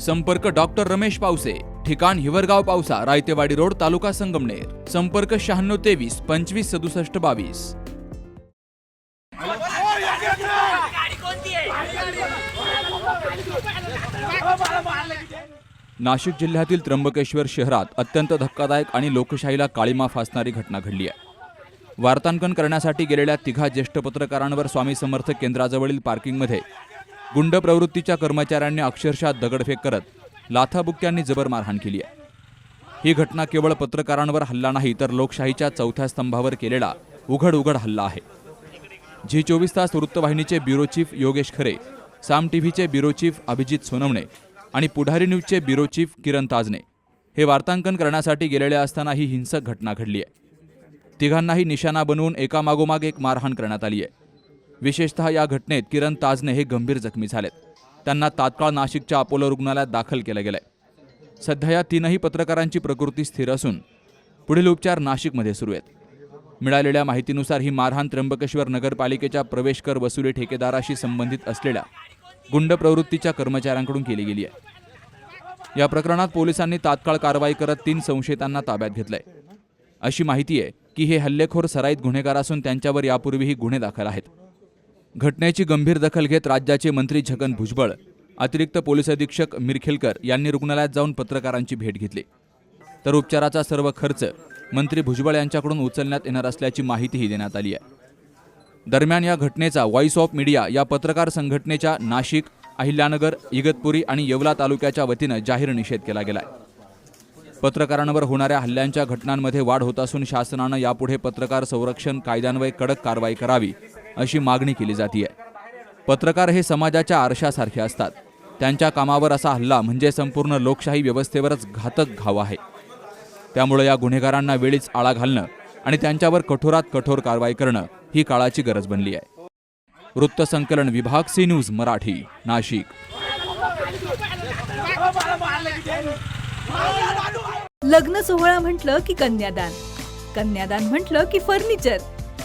संपर्क डॉक्टर रमेश पावसे ठिकाण हिवरगाव पावसा रायतेवाडी रोड तालुका संगमनेर. संपर्क शहाण्णव तेवीस पंचवीस सदुसष्ट बावीस. नाशिक जिल्ह्यातील त्र्यंबकेश्वर शहरात अत्यंत धक्कादायक आणि लोकशाहीला काळीमा फासणारी घटना घडली आहे. वार्तांकन करण्यासाठी गेलेल्या तिघा ज्येष्ठ पत्रकारांवर स्वामी समर्थ केंद्राजवळील पार्किंगमध्ये गुंड प्रवृत्तीच्या कर्मचाऱ्यांनी अक्षरशः दगडफेक करत लाथाबुक्क्यांनी जबर मारहाण केली आहे. ही घटना केवळ पत्रकारांवर हल्ला नाही तर लोकशाहीच्या चौथ्या स्तंभावर केलेला उघड उघड हल्ला आहे. झी चोवीस तास वृत्तवाहिनीचे ब्युरो चीफ योगेश खरे साम टीव्हीचे ब्युरो चीफ अभिजित सोनवणे आणि पुढारी न्यूजचे ब्युरो चीफ किरण ताजने हे वार्तांकन करण्यासाठी गेलेले असताना ही हिंसक घटना घडली आहे. तिघांनाही निशाणा बनवून एकामागोमाग एक मारहाण करण्यात आली आहे. विशेषतः या घटनेत किरण ताजने हे गंभीर जखमी झालेत. त्यांना तात्काळ नाशिकच्या अपोलो रुग्णालयात दाखल केलं गेलंय. सध्या या तीनही पत्रकारांची प्रकृती स्थिर असून पुढील उपचार नाशिकमध्ये सुरू आहेत. मिळालेल्या माहितीनुसार ही मारहाण त्र्यंबकेश्वर नगरपालिकेच्या प्रवेशकर वसुली ठेकेदाराशी संबंधित असलेल्या गुंड प्रवृत्तीच्या कर्मचाऱ्यांकडून केली गेली आहे. या प्रकरणात पोलिसांनी तात्काळ कारवाई करत तीन संशयितांना ताब्यात घेतलंय. अशी माहिती आहे की हे हल्लेखोर सराईत गुन्हेगार असून त्यांच्यावर यापूर्वीही गुन्हे दाखल आहेत. घटनेची गंभीर दखल घेत राज्याचे मंत्री छगन भुजबळ अतिरिक्त पोलीस अधीक्षक मिरखेलकर यांनी रुग्णालयात जाऊन पत्रकारांची भेट घेतली. तर उपचाराचा सर्व खर्च मंत्री भुजबळ यांच्याकडून उचलण्यात येणार असल्याची माहितीही देण्यात आली आहे. दरम्यान या घटनेचा व्हॉइस ऑफ मीडिया या पत्रकार संघटनेच्या नाशिक अहिल्यानगर इगतपुरी आणि येवला तालुक्याच्या वतीनं जाहीर निषेध केला गेलाय. पत्रकारांवर होणाऱ्या हल्ल्यांच्या घटनांमध्ये वाढ होत असून शासनानं यापुढे पत्रकार संरक्षण कायद्यान्वये कडक कारवाई करावी अशी मागणी केली जातीये. पत्रकार हे समाजाच्या आरशासारखे असतात. त्यांच्या कामावर असा हल्ला म्हणजे संपूर्ण लोकशाही व्यवस्थेवरच घातक घाव आहे. त्यामुळे या गुन्हेगारांना वेळीच आळा घालणं आणि त्यांच्यावर कठोरात कठोर कारवाई करणं ही काळाची गरज बनली आहे. वृत्तसंकलन विभाग सी न्यूज मराठी नाशिक. लग्न सोहळा म्हटलं की कन्यादान. कन्यादान म्हटलं की फर्निचर.